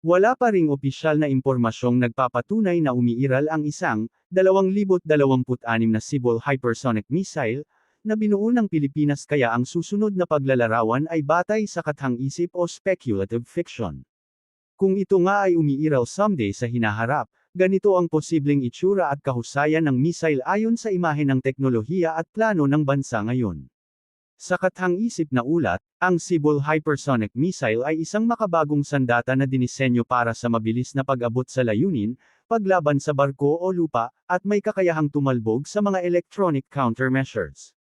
Wala pa ring opisyal na impormasyong nagpapatunay na umiiral ang isang, 2026 na Cibol hypersonic missile, na binuo ng Pilipinas kaya ang susunod na paglalarawan ay batay sa kathang-isip o speculative fiction. Kung ito nga ay umiiral someday sa hinaharap, ganito ang posibleng itsura at kahusayan ng missile ayon sa imahe ng teknolohiya at plano ng bansa ngayon. Sa kathang-isip na ulat, ang Cibol hypersonic missile ay isang makabagong sandata na dinisenyo para sa mabilis na pag-abot sa layunin, paglaban sa barko o lupa, at may kakayahang tumalbog sa mga electronic countermeasures.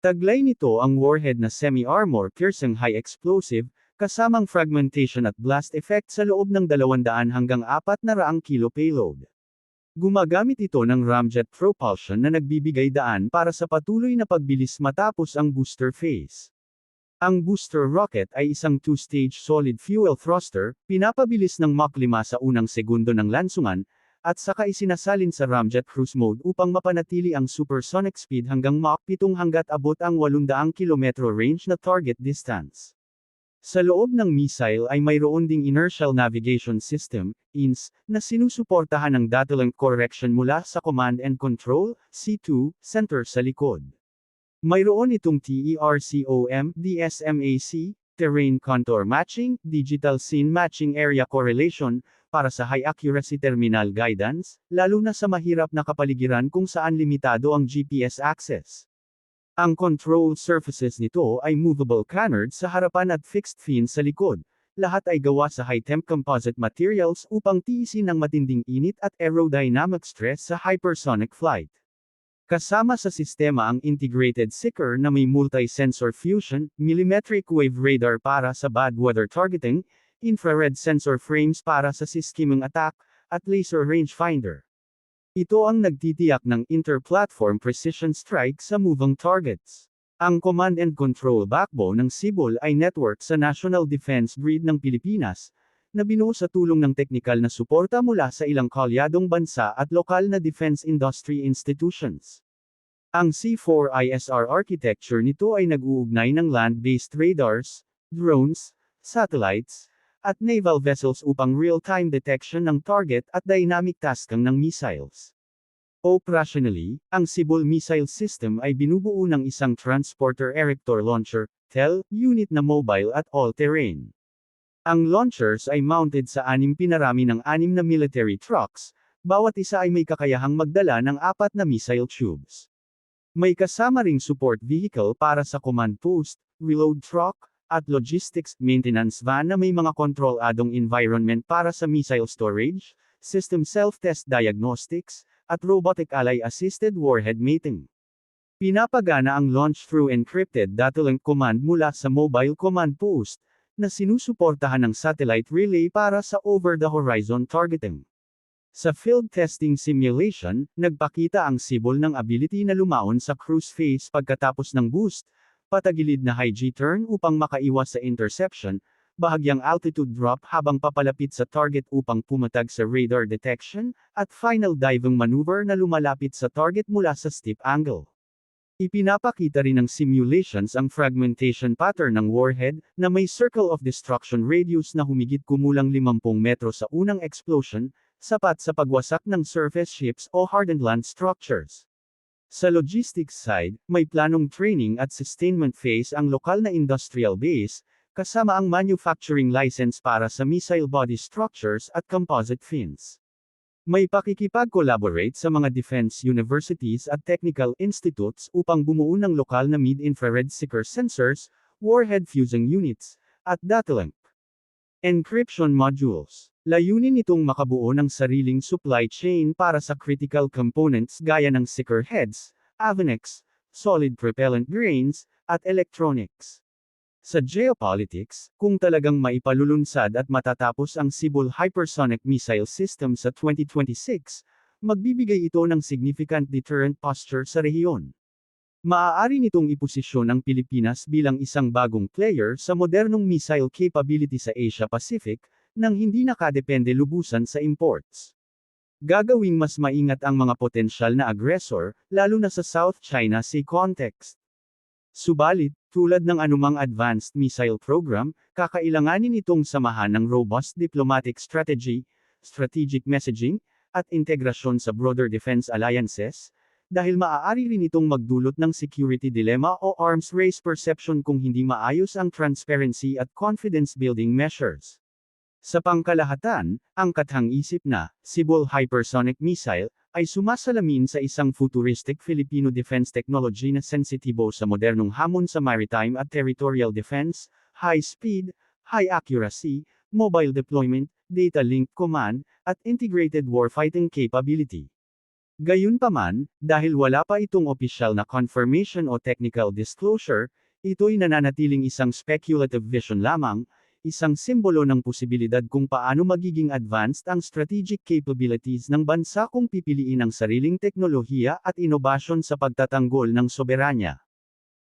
Taglay nito ang warhead na semi-armor piercing high explosive, kasamang fragmentation at blast effect sa loob ng 200 hanggang 400 kilo payload. Gumagamit ito ng ramjet propulsion na nagbibigay daan para sa patuloy na pagbilis matapos ang booster phase. Ang booster rocket ay isang two-stage solid fuel thruster, pinapabilis ng Mach 5 sa unang segundo ng lansungan, at saka isinasalin sa ramjet cruise mode upang mapanatili ang supersonic speed hanggang Mach 7 hanggat abot ang 800 km range na target distance. Sa loob ng missile ay mayroon ding Inertial Navigation System, INS, na sinusuportahan ng data link correction mula sa Command and Control, C2, center sa likod. Mayroon itong TERCOM, DSMAC, Terrain Contour Matching, Digital Scene Matching Area Correlation, para sa high accuracy terminal guidance, lalo na sa mahirap na kapaligiran kung saan limitado ang GPS access. Ang control surfaces nito ay movable canards sa harapan at fixed fins sa likod. Lahat ay gawa sa high-temp composite materials upang tiisin ang matinding init at aerodynamic stress sa hypersonic flight. Kasama sa sistema ang integrated seeker na may multi-sensor fusion, millimetric wave radar para sa bad weather targeting, infrared sensor frames para sa skimming attack, at laser rangefinder. Ito ang nagtitiyak ng inter-platform precision strike sa moving targets. Ang command and control backbone ng Cibol ay network sa National Defense Grid ng Pilipinas, na binuo sa tulong ng teknikal na suporta mula sa ilang kalyadong bansa at lokal na defense industry institutions. Ang C4ISR architecture nito ay nag-uugnay ng land-based radars, drones, satellites, at naval vessels upang real-time detection ng target at dynamic tasking ng missiles. Operationally, ang Cibol Missile System ay binubuo ng isang Transporter Erector Launcher, TEL, unit na mobile at all-terrain. Ang launchers ay mounted sa anim pinarami ng anim na military trucks, bawat isa ay may kakayahang magdala ng apat na missile tubes. May kasama ring support vehicle para sa command post, reload truck, at logistics maintenance van na may mga kontroladong environment para sa missile storage, system self-test diagnostics, at robotic ally-assisted warhead mating. Pinapagana ang launch through encrypted data link command mula sa mobile command post, na sinusuportahan ng satellite relay para sa over-the-horizon targeting. Sa field testing simulation, nagpakita ang Cibol ng ability na lumaon sa cruise phase pagkatapos ng boost, patagilid na high G-turn upang makaiwas sa interception, bahagyang altitude drop habang papalapit sa target upang pumatag sa radar detection, at final diving maneuver na lumalapit sa target mula sa steep angle. Ipinapakita rin ng simulations ang fragmentation pattern ng warhead, na may circle of destruction radius na humigit kumulang 50 metro sa unang explosion, sapat sa pagwasak ng surface ships o hardened land structures. Sa logistics side, may planong training at sustainment phase ang lokal na industrial base, kasama ang manufacturing license para sa missile body structures at composite fins. May pakikipag-collaborate sa mga defense universities at technical institutes upang bumuo ng lokal na mid-infrared seeker sensors, warhead fusing units, at data link. Encryption modules. Layunin nitong makabuo ng sariling supply chain para sa critical components gaya ng seeker heads, avionics, solid propellant grains, at electronics. Sa geopolitics, kung talagang maipalulunsad at matatapos ang Cibol Hypersonic Missile System sa 2026, magbibigay ito ng significant deterrent posture sa rehiyon. Maaari nitong iposisyon ang Pilipinas bilang isang bagong player sa modernong missile capability sa Asia-Pacific, nang hindi nakadepende lubusan sa imports. Gagawing mas maingat ang mga potensyal na aggressor, lalo na sa South China Sea context. Subalit, tulad ng anumang advanced missile program, kakailanganin itong samahan ng robust diplomatic strategy, strategic messaging, at integrasyon sa broader defense alliances, dahil maaari rin itong magdulot ng security dilemma o arms race perception kung hindi maayos ang transparency at confidence-building measures. Sa pangkalahatan, ang kathang-isip na, Cibol Hypersonic Missile, ay sumasalamin sa isang futuristic Filipino defense technology na sensitibo sa modernong hamon sa maritime at territorial defense, high speed, high accuracy, mobile deployment, data-linked command, at integrated warfighting capability. Gayunpaman, dahil wala pa itong opisyal na confirmation o technical disclosure, ito'y nananatiling isang speculative vision lamang, isang simbolo ng posibilidad kung paano magiging advanced ang strategic capabilities ng bansa kung pipiliin ang sariling teknolohiya at inobasyon sa pagtatanggol ng soberanya.